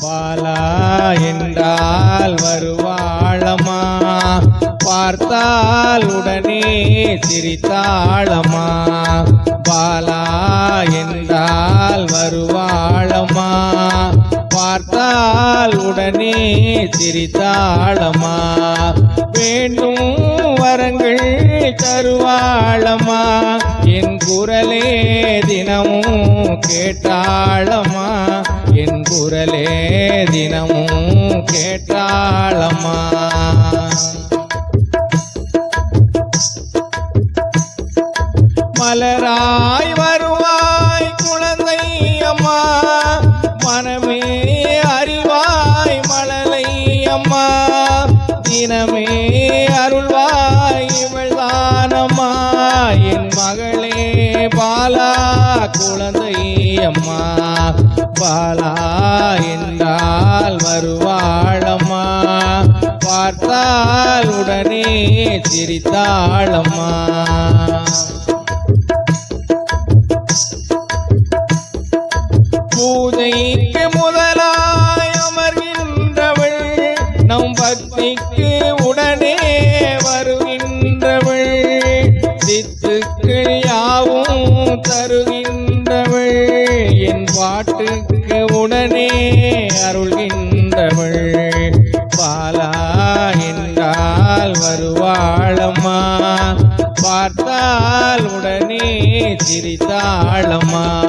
பாலா என்றால் வருவாழமா பார்த்தால் உடனே சிரித்தாழமா பாலா என்றால் வருவாழமா பார்த்தால் உடனே சிரித்தாழமா வேண்டும் வரங்கள் தருவாழமா என் குரலே தினமும் கேட்டாழமா குரலே தினமும் கேட்டாளம்மா. மலராய் வருவாய் குழந்தை அம்மா மனமே அறிவாய் மழலை அம்மா தினமே அருள்வாய் இவள்தானம்மா. என் மகளே பாலா குழந்தை அம்மா பாலா என்றால் வருவாழம்மா பார்த்தால் உடனே சிரித்தாழம்மா பூஜைக்கு முதலாய் அமர்கின்றவள் நம் பக்திக்கு உடனே வருகின்றவள். சித்துக்கள் யாவும் தருகின்ற பாட்டுக்கு உடனே அருள்கின்றவள். பாலா என்றால் வருவாளம்மா. பார்த்தால் உடனே சிரித்தாளம்மா.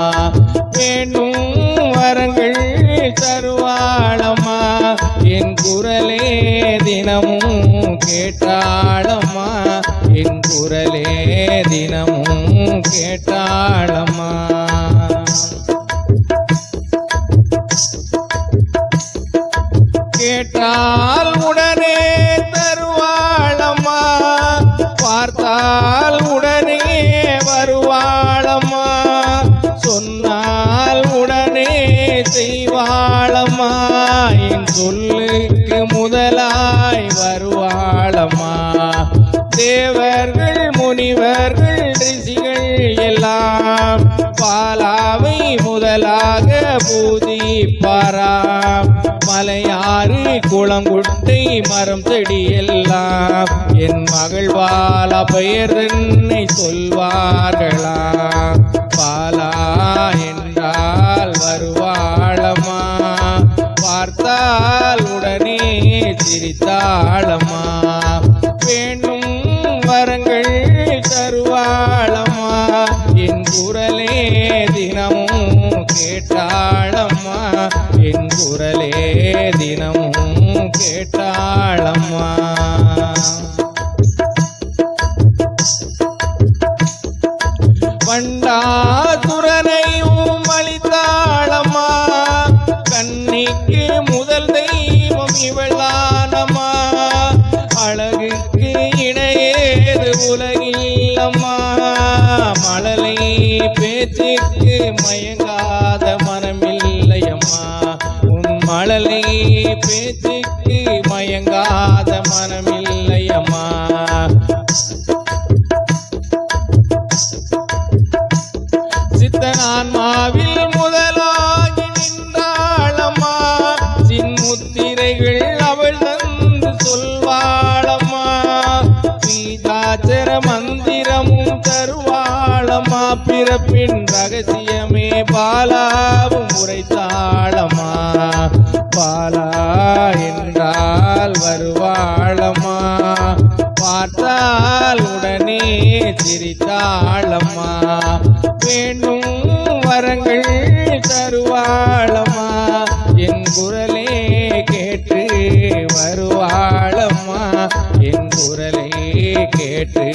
வேணும் வரங்கள் தருவாளம்மா. என் குரலே தினமும் கேட்டாளம்மா. என் குரலே தினமும் கேட்டாளம்மா. செய்வாளம்மா என் சொல்லுக்கு முதலாய் வருவாளம்மா. தேவர்கள் முனிவர்கள் ரிஷிகள் எல்லாம் பாலாவை முதலாக பூஜிப்பாராம். மலையாறு குளங்குட்டை மரம் செடி எல்லாம் என் மகள் பாலா பெயர் என்னை சொல்வார்களாம். பார்த்தால் உடனே சிரித்தாளம்மா. வேண்டும் வரங்கள் தருவாளம்மா. என் குரலே தினமும் கேட்டாளம்மா. என் குரலே தினமும் கேட்டாளம்மா. உன் பேச்சுக்கு மயங்காத மனமில்லையம்மா. சித்தனான்மாவில் முதலாகி நின்றாளம்மா. சின்முத்திரைகள் அவள் தந்து சொல்வாளம்மா. சீதாச்சர மந்திரமும் தருவாள் தருவாளம்மா பிறப்பின் ரகசியமே பாலாவும் உரைத்தாளம்மா பாலா என்றால் வருவாழமா பார்த்தால் உடனே சிரித்தாளம்மா. வேண்டும் வரங்கள் தருவாளமா என் குரலே கேட்டு வருவாளம்மா. என் குரலே கேட்டு